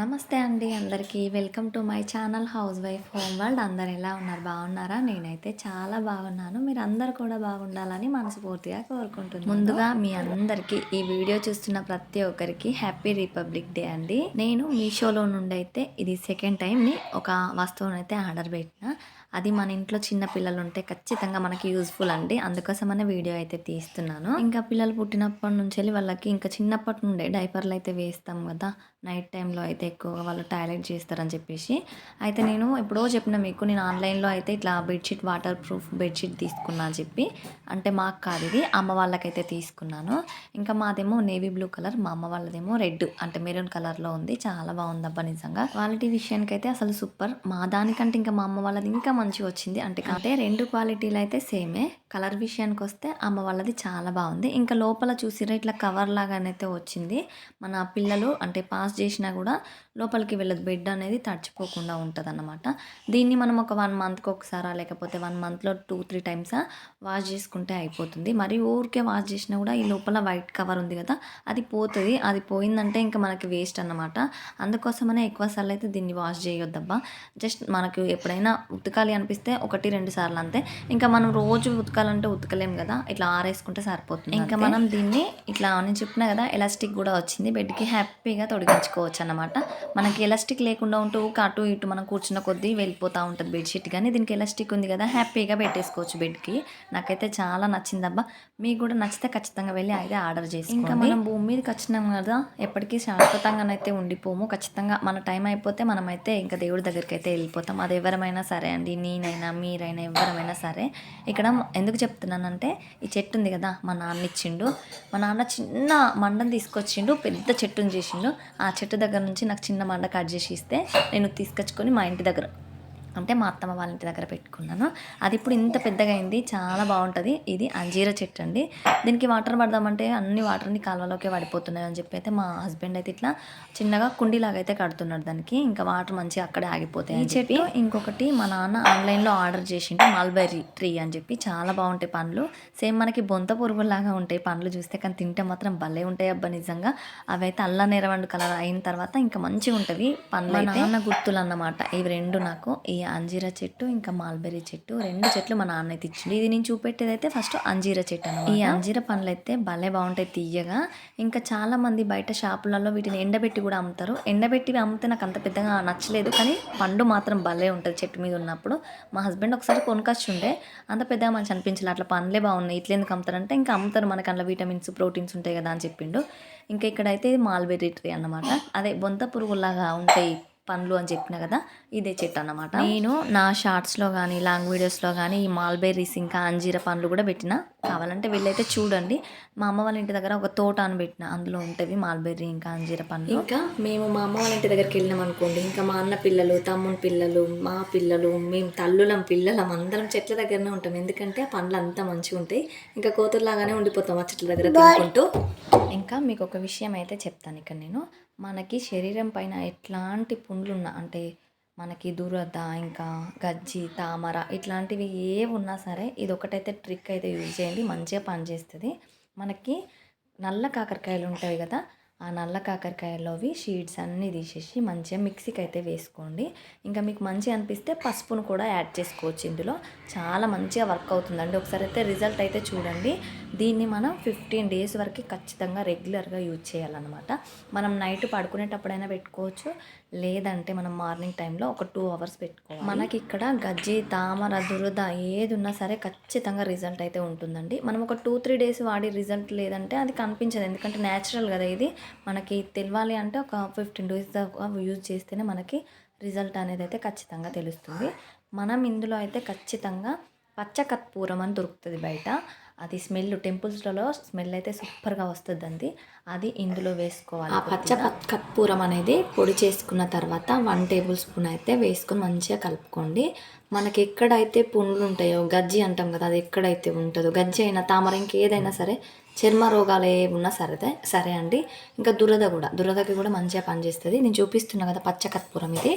నమస్తే అండి అందరికీ. Welcome to my channel house wife home world. అందరు ఎలా ఉన్నారు? బాగున్నారా? నేనైతే చాలా బాగున్నాను. మీరు అందరు కూడా బాగుండాలని మనస్ఫూర్తిగా కోరుకుంటున్నాను. ముందుగా మీ అందరికీ ఈ వీడియో చూస్తున్న ప్రతి ఒక్కరికి హ్యాపీ రిపబ్లిక్ డే అండి. నేను మీషోలో నుండి అయితే ఇది సెకండ్ టైంని ఒక వస్తువును అయితే ఆర్డర్ పెట్టిన. అది మన ఇంట్లో చిన్న పిల్లలు ఉంటే ఖచ్చితంగా మనకి యూజ్ఫుల్ అండి. అందుకోసమనే వీడియో అయితే తీస్తున్నాను. ఇంకా పిల్లలు పుట్టినప్పటి నుంచి వెళ్ళి వాళ్ళకి ఇంకా చిన్నప్పటి నుండే డైపర్లు అయితే వేస్తాం కదా. నైట్ టైంలో అయితే ఎక్కువగా వాళ్ళు టాయిలెట్ చేస్తారని చెప్పేసి. అయితే నేను ఎప్పుడో చెప్పిన మీకు నేను ఆన్లైన్లో అయితే ఇట్లా బెడ్షీట్ వాటర్ ప్రూఫ్ బెడ్షీట్ తీసుకున్నా అని చెప్పి. అంటే మాకు కాదు ఇది అమ్మ వాళ్ళకైతే తీసుకున్నాను. ఇంకా మాదేమో నేవీ బ్లూ కలర్ మా అమ్మ వాళ్ళదేమో రెడ్ అంటే మెరూన్ కలర్లో ఉంది. చాలా బాగుంది అబ్బా నిజంగా. క్వాలిటీ విషయానికైతే అసలు సూపర్. మా దానికంటే ఇంకా మా అమ్మ వాళ్ళది ఇంకా మంచిగా వచ్చింది. అంటే అంటే రెండు క్వాలిటీలు అయితే సేమే. కలర్ విషయానికి వస్తే అమ్మ వాళ్ళది చాలా బాగుంది. ఇంకా లోపల చూసిరా ఇట్లా కవర్ లాగానైతే వచ్చింది. మన పిల్లలు అంటే పాస్ చేసినా కూడా లోపలికి వెళ్ళదు బెడ్ అనేది తడిచిపోకుండా ఉంటుంది అన్నమాట దీన్ని మనం ఒక వన్ మంత్కి ఒకసారా లేకపోతే వన్ మంత్లో టూ త్రీ టైమ్సా వాష్ చేసుకుంటే అయిపోతుంది. మరి ఊరికే వాష్ చేసినా కూడా ఈ లోపల వైట్ కవర్ ఉంది కదా అది పోతుంది. అది పోయిందంటే ఇంకా మనకి వేస్ట్ అన్నమాట. అందుకోసమనే ఎక్కువ సార్లు అయితే దీన్ని వాష్ చేయొద్దబ్బా. జస్ట్ మనకు ఎప్పుడైనా ఉతకాలి అనిపిస్తే ఒకటి రెండు సార్లు అంతే. ఇంకా మనం రోజు ఉతకాలంటే ఉతకలేం కదా ఇట్లా ఆరేసుకుంటే సరిపోతుంది ఇంకా మనం దీన్ని ఇట్లా నేను చెప్పిన కదా ఎలాస్టిక్ కూడా వచ్చింది. బెడ్కి హ్యాపీగా తొడిగించుకోవచ్చు అన్నమాట మనకి ఎలాస్టిక్ లేకుండా ఉంటూ అటు ఇటు మనం కూర్చున్న కొద్దీ వెళ్ళిపోతూ ఉంటుంది బెడ్షీట్ కానీ దీనికి ఎలాస్టిక్ ఉంది కదా హ్యాపీగా పెట్టేసుకోవచ్చు బెడ్కి నాకైతే చాలా నచ్చిందబ్బా. మీకు కూడా నచ్చితే ఖచ్చితంగా వెళ్ళి అయితే ఆర్డర్ చేసి ఇంకా మనం భూమి మీదకి వచ్చినాం కదా ఎప్పటికీ శాశ్వతంగానైతే ఉండిపోము. ఖచ్చితంగా మన టైం అయిపోతే మనమైతే ఇంకా దేవుడి దగ్గరికి అయితే వెళ్ళిపోతాం. అది ఎవరమైనా సరే అండి నేనైనా మీరైనా ఎవరమైనా సరే. ఇక్కడ ఎందుకు చెప్తున్నానంటే ఈ చెట్టు ఉంది కదా మా నాన్న ఇచ్చిండు. మా నాన్న చిన్న మండం తీసుకొచ్చిండు పెద్ద చెట్టుని చేసిండు. ఆ ఆ చెట్టు దగ్గర నుంచి నాకు చిన్న మండ కట్ చేసి ఇస్తే నేను తీసుకొచ్చుకొని మా ఇంటి దగ్గర అంటే మా అత్తమ్మ వాళ్ళ ఇంటి దగ్గర పెట్టుకున్నాను. అది ఇప్పుడు ఇంత పెద్దగా అయింది. చాలా బాగుంటుంది. ఇది అంజీర చెట్టు అండి. దీనికి వాటర్ పడదామంటే అన్ని వాటర్ని కాలువలోకే పడిపోతున్నాయి అని చెప్పి అయితే మా హస్బెండ్ అయితే ఇట్లా చిన్నగా కుండీలాగా అయితే కడుతున్నాడు దానికి. ఇంకా వాటర్ మంచిగా అక్కడే ఆగిపోతాయి ఈ చెట్టు ఇంకొకటి మా నాన్న ఆన్లైన్లో ఆర్డర్ చేసిండు మల్బెర్రీ ట్రీ అని చెప్పి. చాలా బాగుంటాయి పండ్లు. సేమ్ మనకి బొంత పురుగులాగా ఉంటాయి పండ్లు చూస్తే కానీ తింటే మాత్రం భలే ఉంటాయి అబ్బా నిజంగా. అవి అయితే అల్ల నేరవండు కలర్ అయిన తర్వాత ఇంకా మంచిగా ఉంటవి పండ్లు అయితే నాన్న గుర్తులు అన్నమాట. ఇవి రెండు నాకు. ఈ అంజీరా చెట్టు ఇంకా మాల్బెర్రీ చెట్టు రెండు చెట్లు మా నాన్న అయితే ఇచ్చిండు. ఇది నేను చూపెట్టేది అయితే ఫస్ట్ అంజీరా చెట్టు అన్నమాట. ఈ అంజీర పండ్లు అయితే భలే బాగుంటాయి తీయగా. ఇంకా చాలా మంది బయట షాపులలో వీటిని ఎండబెట్టి కూడా అమ్ముతారు. ఎండబెట్టి అమ్మితే నాకు అంత పెద్దగా నచ్చలేదు కానీ పండు మాత్రం భలే ఉంటుంది చెట్టు మీద ఉన్నప్పుడు. మా హస్బెండ్ ఒకసారి కొనుకొచ్చుండే. అంత పెద్దగా మంచి అనిపించలే అట్లా పండ్లే బాగున్నాయి ఇట్లా ఎందుకు అమ్ముతారంటే ఇంకా అమ్ముతారు. మనకి అందులో విటమిన్స్ ప్రోటీన్స్ ఉంటాయి కదా అని చెప్పిండు. ఇంకా ఇక్కడైతే ఇది మాల్బెర్రీ ట్రీ అన్నమాట. అదే బొంత పురుగులాగా ఉంటాయి పండ్లు అని చెప్పిన కదా ఇదే చెట్టు అన్నమాట. నేను నా షార్ట్స్లో కానీ లాంగ్ వీడియోస్లో కానీ ఈ మాల్బెర్రీస్ ఇంకా అంజీర పండ్లు కూడా పెట్టిన. కావాలంటే వెళ్ళైతే చూడండి. మా అమ్మ వాళ్ళ ఇంటి దగ్గర ఒక తోట అని పెట్టిన. అందులో ఉంటుంది మాల్బెర్రీ ఇంకా అంజీర పండ్లు. ఇంకా మేము మా అమ్మ వాళ్ళ ఇంటి దగ్గరికి వెళ్ళినాం అనుకోండి. ఇంకా మా అన్న పిల్లలు తమ్ముని పిల్లలు మా పిల్లలు మేము తల్లులం పిల్లలం అందరం చెట్ల దగ్గరనే ఉంటాం. ఎందుకంటే ఆ పండ్లు అంతా మంచిగా ఉంటాయి. ఇంకా కోతుల్లాగానే ఉండిపోతాం ఆ చెట్ల దగ్గర తినుకుంటూ. ఇంకా మీకు ఒక విషయం అయితే చెప్తాను ఇక్కడ నేను. మనకి శరీరం పైన ఎట్లాంటి పుండ్లున్నా అంటే మనకి దురద ఇంకా గజ్జి తామర ఇట్లాంటివి ఏ ఉన్నా సరే ఇది ఒకటైతే ట్రిక్ అయితే యూజ్ చేయండి. మంచిగా పనిచేస్తుంది. మనకి నల్ల కాకరకాయలు ఉంటాయి కదా ఆ నల్ల కాకరకాయలోవి షీడ్స్ అన్నీ తీసేసి మంచిగా మిక్సీకి అయితే వేసుకోండి. ఇంకా మీకు మంచిగా అనిపిస్తే పసుపును కూడా యాడ్ చేసుకోవచ్చు ఇందులో. చాలా మంచిగా వర్క్ అవుతుందండి. ఒకసారి అయితే రిజల్ట్ అయితే చూడండి. దీన్ని మనం ఫిఫ్టీన్ డేస్ వరకు ఖచ్చితంగా రెగ్యులర్గా యూజ్ చేయాలన్నమాట. మనం నైట్ పడుకునేటప్పుడైనా పెట్టుకోవచ్చు. లేదంటే మనం మార్నింగ్ టైంలో ఒక టూ అవర్స్ పెట్టుకోవాలి. మనకి ఇక్కడ గజ్జి తామర దురద ఏది ఉన్నా సరే ఖచ్చితంగా రిజల్ట్ అయితే ఉంటుందండి. మనం ఒక టూ త్రీ డేస్ వాడి రిజల్ట్ లేదంటే అది కనిపించదు. ఎందుకంటే న్యాచురల్ కదా ఇది. మనకి తెలియాలి అంటే ఒక ఫిఫ్టీన్ డేస్ దాకా యూజ్ చేస్తేనే మనకి రిజల్ట్ అనేది అయితే ఖచ్చితంగా తెలుస్తుంది. మనం ఇందులో అయితే ఖచ్చితంగా పచ్చ కర్పూరం అని దొరుకుతుంది బయట. అది స్మెల్ టెంపుల్స్లలో స్మెల్ అయితే సూపర్గా వస్తుంది అండి అది ఇందులో వేసుకోవాలి ఆ పచ్చ కర్పూరం అనేది పొడి చేసుకున్న తర్వాత వన్ టేబుల్ స్పూన్ అయితే వేసుకొని మంచిగా కలుపుకోండి. మనకి ఎక్కడైతే పుండ్లు ఉంటాయో గజ్జి అంటాం కదా అది ఎక్కడైతే ఉంటుందో గజ్జి అయినా తామర ఇంకేదైనా సరే చర్మ రోగాలు ఏ ఉన్నా సరే సరే అండి. ఇంకా దురద కూడా దురదకి కూడా మంచిగా పనిచేస్తుంది. నేను చూపిస్తున్నా కదా పచ్చ కర్పూరం ఇది.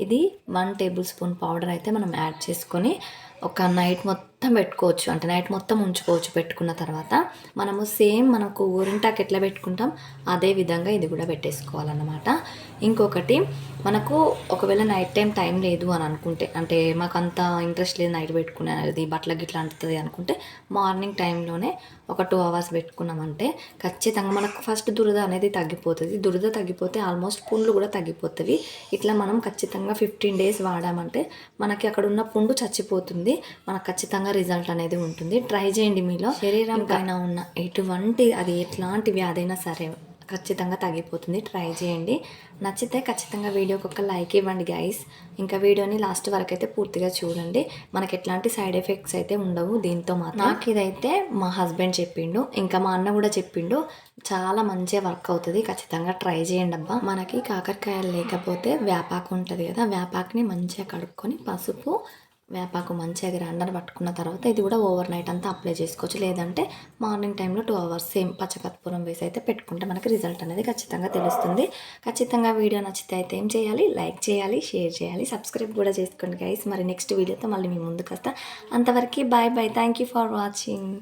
ఇది వన్ టేబుల్ స్పూన్ పౌడర్ అయితే మనం యాడ్ చేసుకొని ఒక నైట్ మొత్తం పెట్టుకోవచ్చు. అంటే నైట్ మొత్తం ఉంచుకోవచ్చు పెట్టుకున్న తర్వాత. మనము సేమ్ మనకు ఊరింటాకు ఎట్లా పెట్టుకుంటాం? అదే విధంగా ఇది కూడా పెట్టేసుకోవాలన్నమాట. ఇంకొకటి మనకు ఒకవేళ నైట్ టైం టైం లేదు అని అనుకుంటే అంటే మాకు అంత ఇంట్రెస్ట్ లేదు నైట్ పెట్టుకునేది బట్టల గిట్ల అంటుతుంది అనుకుంటే మార్నింగ్ టైంలోనే ఒక టూ అవర్స్ పెట్టుకున్నామంటే ఖచ్చితంగా మనకు ఫస్ట్ దురద అనేది తగ్గిపోతుంది. దురద తగ్గిపోతే ఆల్మోస్ట్ పుండ్లు కూడా తగ్గిపోతుంది ఇట్లా మనం ఖచ్చితంగా ఫిఫ్టీన్ డేస్ వాడామంటే మనకి అక్కడ ఉన్న పుండు చచ్చిపోతుంది. మనకు ఖచ్చితంగా రిజల్ట్ అనేది ఉంటుంది. ట్రై చేయండి మీలో. శరీరం పైన ఉన్న ఎటువంటి అది ఎట్లాంటి వ్యాధి అయినా సరే ఖచ్చితంగా తగ్గిపోతుంది. ట్రై చేయండి. నచ్చితే ఖచ్చితంగా వీడియోకి ఒక లైక్ ఇవ్వండి గైస్ ఇంకా వీడియోని లాస్ట్ వరకు అయితే పూర్తిగా చూడండి. మనకి ఎట్లాంటి సైడ్ ఎఫెక్ట్స్ అయితే ఉండవు దీంతో మాత్రం. నాకు ఇదైతే మా హస్బెండ్ చెప్పిండు. ఇంకా మా అన్న కూడా చెప్పిండు. చాలా మంచిగా వర్క్ అవుతుంది. ఖచ్చితంగా ట్రై చేయండి అబ్బా. మనకి కాకరకాయలు లేకపోతే వేపాకు ఉంటుంది కదా వేపాకుని మంచిగా కడుక్కొని పసుపు వేపాకు మంచిగా గ్రైండర్ పట్టుకున్న తర్వాత ఇది కూడా ఓవర్ నైట్ అంతా అప్లై చేసుకోవచ్చు. లేదంటే మార్నింగ్ టైంలో టూ అవర్స్ సేమ్ పచ్చకర్పూరం వేసి అయితే పెట్టుకుంటే మనకి రిజల్ట్ అనేది ఖచ్చితంగా తెలుస్తుంది. ఖచ్చితంగా వీడియో నచ్చితే అయితే ఏం చేయాలి? లైక్ చేయాలి షేర్ చేయాలి సబ్స్క్రైబ్ కూడా చేసుకోండి గైస్ మరి నెక్స్ట్ వీడియోతో మళ్ళీ మీ ముందుకు వస్తా. అంతవరకు bye bye thank you for watching